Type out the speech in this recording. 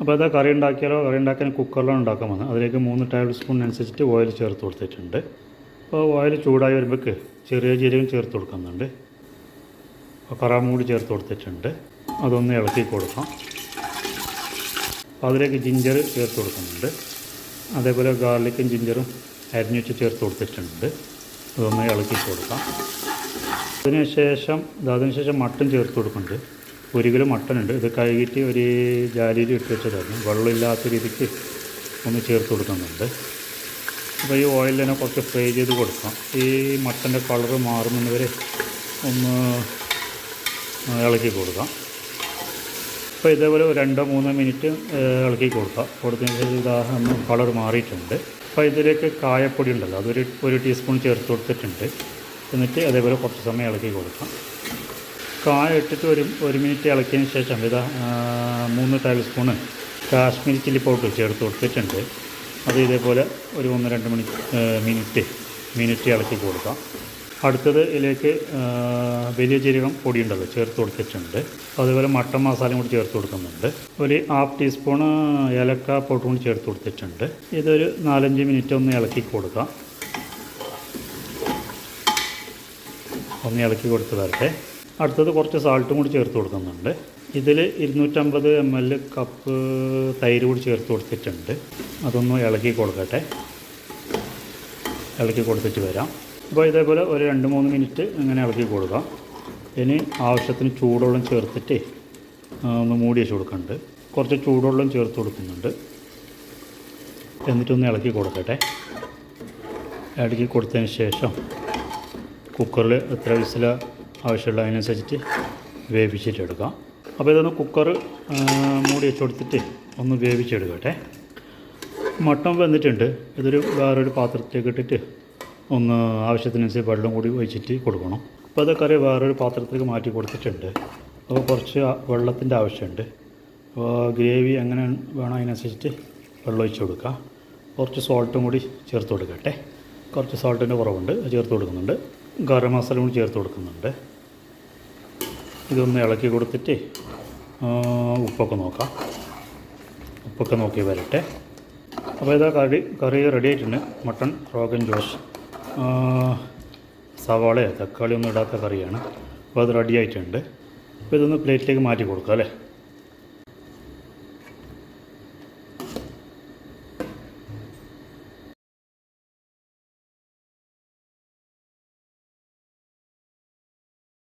അപ്പോൾ അത് കറി ഉണ്ടാക്കിയാലോ കറി ഉണ്ടാക്കാൻ കുക്കറിലോ ഉണ്ടാക്കാൻ വന്നത്. അതിലേക്ക് മൂന്ന് ടേബിൾ സ്പൂൺ അനുസരിച്ചിട്ട് ഓയിൽ ചേർത്ത് കൊടുത്തിട്ടുണ്ട്. അപ്പോൾ ഓയിൽ ചൂടായി വരുമ്പോഴേക്ക് ചെറിയ ജീരകം ചേർത്ത് കൊടുക്കുന്നുണ്ട്. അപ്പോൾ കൂടി ചേർത്ത് കൊടുത്തിട്ടുണ്ട്. അതൊന്ന് ഇളക്കി കൊടുക്കാം. അതിലേക്ക് ജിഞ്ചർ ചേർത്ത് കൊടുക്കുന്നുണ്ട്. അതേപോലെ ഗാർലിക്കും ജിഞ്ചറും അരിഞ്ഞു വെച്ച് ചേർത്ത് കൊടുത്തിട്ടുണ്ട്. അതൊന്ന് ഇളക്കി കൊടുക്കാം. അതിനുശേഷം അതിനുശേഷം മട്ടൻ ചേർത്ത് കൊടുക്കുന്നുണ്ട്. ഒരു കിലോ മട്ടനുണ്ട്. ഇത് കഴുകിയിട്ട് ഒരു ജാലിയിൽ ഇട്ട് വെച്ചതായിരുന്നു വെള്ളമില്ലാത്ത രീതിക്ക് ഒന്ന് ചേർത്ത് കൊടുക്കുന്നുണ്ട്. അപ്പോൾ ഈ ഓയിൽ തന്നെ കുറച്ച് ഫ്രൈ ചെയ്ത് കൊടുക്കാം. ഈ മട്ടന്റെ കളർ മാറുന്നത് വരെ ഒന്ന് ഇളക്കി കൊടുക്കാം. അപ്പോൾ ഇതേപോലെ രണ്ടോ മൂന്നോ മിനിറ്റ് ഇളക്കി കൊടുക്കാം. കൊടുത്തതിന് ഒന്ന് കളർ മാറിയിട്ടുണ്ട്. അപ്പോൾ ഇതിലേക്ക് കായപ്പൊടി ഉണ്ടല്ലോ അതൊരു ഒരു ടീസ്പൂൺ ചേർത്ത് കൊടുത്തിട്ടുണ്ട്. എന്നിട്ട് അതേപോലെ കുറച്ച് സമയം ഇളക്കി കൊടുക്കാം. കായ ഇട്ടിട്ട് ഒരു ഒരു മിനിറ്റ് ഇളക്കിയതിന് ശേഷം ഇതാ മൂന്ന് tablespoon Kashmiri chilli powder ചേർത്ത് കൊടുത്തിട്ടുണ്ട്. അത് ഇതേപോലെ ഒരു ഒന്ന് രണ്ട് മണി മിനിറ്റ് മിനിറ്റ് ഇളക്കി കൊടുക്കാം. അടുത്തത് ഇതിലേക്ക് വലിയ ജീരകം പൊടി ഉണ്ടല്ലോ ചേർത്ത് കൊടുത്തിട്ടുണ്ട്. അതേപോലെ മട്ടൻ മസാലയും കൂടി ചേർത്ത് കൊടുക്കുന്നുണ്ട്. ഒരു ഹാഫ് ടീസ്പൂണ് ഏലക്ക പൗഡർ കൂടി ചേർത്ത് കൊടുത്തിട്ടുണ്ട്. ഇതൊരു നാലഞ്ച് മിനിറ്റ് ഒന്ന് ഇളക്കി കൊടുക്കാം. ഒന്ന് ഇളക്കി കൊടുത്ത് വരട്ടെ. അടുത്തത് കുറച്ച് സാൾട്ടും കൂടി ചേർത്ത് കൊടുക്കുന്നുണ്ട്. ഇതിൽ ഇരുന്നൂറ്റമ്പത് എം എൽ കപ്പ് തൈര് കൂടി ചേർത്ത് കൊടുത്തിട്ടുണ്ട്. അതൊന്ന് ഇളക്കി കൊടുക്കട്ടെ. ഇളക്കി കൊടുത്തിട്ട് വരാം. അപ്പോൾ ഇതേപോലെ ഒരു രണ്ട് മൂന്ന് മിനിറ്റ് ഇങ്ങനെ ഇളക്കി കൊടുക്കാം. ഇനി ആവശ്യത്തിന് ചൂടുവെള്ളം ചേർത്തിട്ട് ഒന്ന് മൂടി വെച്ച് കൊടുക്കുന്നുണ്ട്. കുറച്ച് ചൂടുവെള്ളം ചേർത്ത് കൊടുക്കുന്നുണ്ട്. എന്നിട്ടൊന്ന് ഇളക്കി കൊടുക്കട്ടെ. ഇളക്കി കൊടുത്തതിന് ശേഷം കുക്കറിൽ എത്ര വിസില ആവശ്യമുള്ള അതിനനുസരിച്ചിട്ട് വേവിച്ചിട്ട് എടുക്കാം അപ്പോൾ ഇതൊന്ന് കുക്കർ മൂടി വെച്ച് കൊടുത്തിട്ട് ഒന്ന് വേവിച്ചെടുക്കട്ടെ. മട്ടൺ വന്നിട്ടുണ്ട് ഇതൊരു വേറൊരു പാത്രത്തിലേക്ക് ഇട്ടിട്ട് ഒന്ന് ആവശ്യത്തിനനുസരിച്ച് വെള്ളം കൂടി ഒഴിച്ചിട്ട് കൊടുക്കണം. അപ്പോൾ അത് കറി വേറൊരു പാത്രത്തിലേക്ക് മാറ്റി കൊടുത്തിട്ടുണ്ട്. അപ്പോൾ കുറച്ച് വെള്ളത്തിന്റെ ആവശ്യമുണ്ട്. അപ്പോൾ ഗ്രേവി എങ്ങനെ വേണം അതിനനുസരിച്ചിട്ട് വെള്ളം ഒഴിച്ച് കൊടുക്കുക കുറച്ച് സോൾട്ടും കൂടി ചേർത്ത് കൊടുക്കട്ടെ. കുറച്ച് സോൾട്ടിന്റെ കുറവുണ്ട് ചേർത്ത് കൊടുക്കുന്നുണ്ട്. ഗരം മസാല കൂടി ചേർത്ത് കൊടുക്കുന്നുണ്ട്. ഇതൊന്ന് ഇളക്കി കൊടുത്തിട്ട് ഉപ്പൊക്കെ നോക്കാം. ഉപ്പൊക്കെ നോക്കി വരട്ടെ. അപ്പോൾ ഇതാ കറി കറി റെഡി ആയിട്ടുണ്ട്. മട്ടൺ റോഗൻ ജോഷ്. സവാളയോ തക്കാളി ഒന്നും ഇടാത്ത കറിയാണ്. അപ്പോൾ അത് റെഡി ആയിട്ടുണ്ട്. അപ്പോൾ ഇതൊന്ന് പ്ലേറ്റിലേക്ക് മാറ്റി കൊടുക്കാം അല്ലേ?